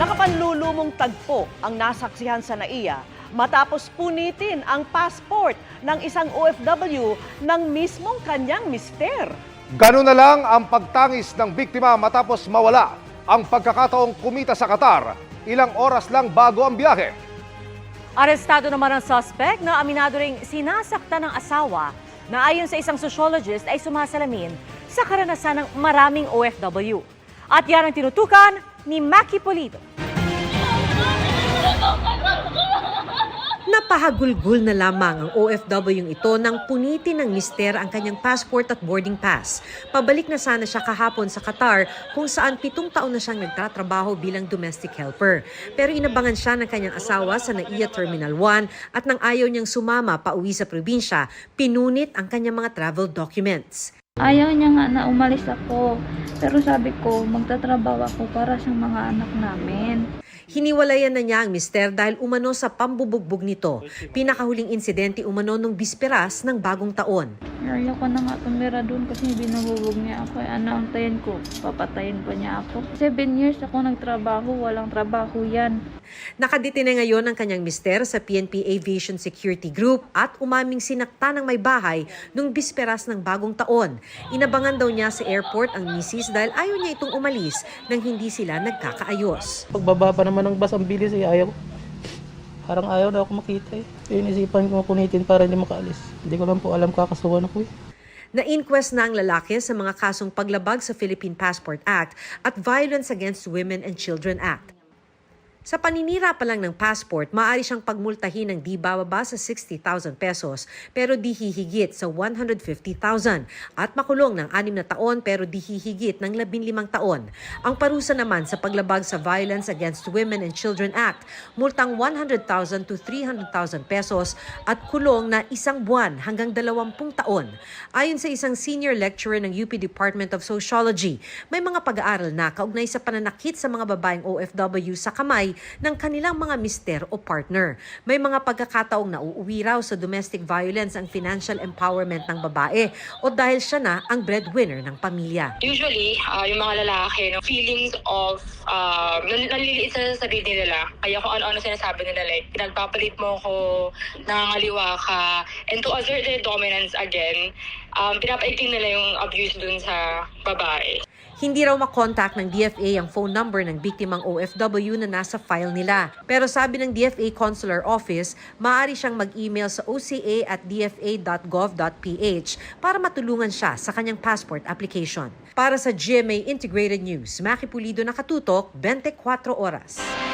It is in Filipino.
Nakapanlulumong tagpo ang nasaksihan sa NAIA matapos punitin ang passport ng isang OFW ng mismong kanyang mister. Ganun na lang ang pagtangis ng biktima matapos mawala ang pagkakataong kumita sa Qatar ilang oras lang bago ang biyahe. Arestado naman ang suspect na aminado ring sinasaktan ng asawa na ayon sa isang sociologist ay sumasalamin sa karanasan ng maraming OFW. At yan ang tinutukan ni Maki Polito. Napahagulgul na lamang ang OFW ito nang punitin ng mister ang kanyang passport at boarding pass. Pabalik na sana siya kahapon sa Qatar kung saan pitong taon na siyang nagtatrabaho bilang domestic helper. Pero inabangan siya ng kanyang asawa sa NAIA Terminal 1 at nang ayaw niyang sumama pa uwi sa probinsya, pinunit ang kanyang mga travel documents. Ayaw niya nga na umalis ako. Pero sabi ko, magtatrabaho ako para sa mga anak namin. Hiniwalayan na niya ang mister dahil umano sa pambubugbog nito. Pinakahuling insidente umano nung bisperas ng bagong taon. Ayaw ko na nga tumira doon kasi binububog niya ako. Eh, Ano ang tayan ko? Papatayin pa niya ako. Seven years ako nagtrabaho, walang trabaho yan. Nakadetine ngayon ang kanyang mister sa PNP Aviation Security Group at umaming sinakta ng may bahay nung bisperas ng bagong taon. Inabangan daw niya sa airport ang misis dahil ayaw niya itong umalis nang hindi sila nagkakaayos. Pagbaba pa naman ng bus ang bilis eh, ayaw. Parang ayaw na ako makita eh. Inisipan ko kunitin para hindi makaalis. Hindi ko lang po alam kakasuhan ako eh. Na-inquest na ang lalaki sa mga kasong paglabag sa Philippine Passport Act at Violence Against Women and Children Act. Sa paninira pa lang ng passport, maaari siyang pagmultahin ng di bababa sa 60,000 pesos pero di hihigit sa 150,000 at makulong ng 6 na taon pero di hihigit ng 15 taon. Ang parusa naman sa paglabag sa Violence Against Women and Children Act, multang 100,000 to 300,000 pesos at kulong na isang buwan hanggang 20 taon. Ayon sa isang senior lecturer ng UP Department of Sociology, may mga pag-aaral na kaugnay sa pananakit sa mga babaeng OFW sa kamay ng kanilang mga mister o partner. May mga pagkakataong nauuwi raw sa domestic violence ang financial empowerment ng babae o dahil siya na ang breadwinner ng pamilya. Usually, ah, yung mga lalaki, no, feelings of, uh, naliliit sa sarili nila. Kaya kung ano-ano sinasabi nila, like, pinagpapalit mo ko, nangangaliwa ka, and to assert their dominance again, um, pinapaigting nila yung abuse dun sa babae. Hindi raw makontak ng DFA ang phone number ng biktimang OFW na nasa file nila. Pero sabi ng DFA Consular Office, maaari siyang mag-email sa oca at dfa.gov.ph para matulungan siya sa kanyang passport application. Para sa GMA Integrated News, Maki Pulido nakatutok, 24 oras.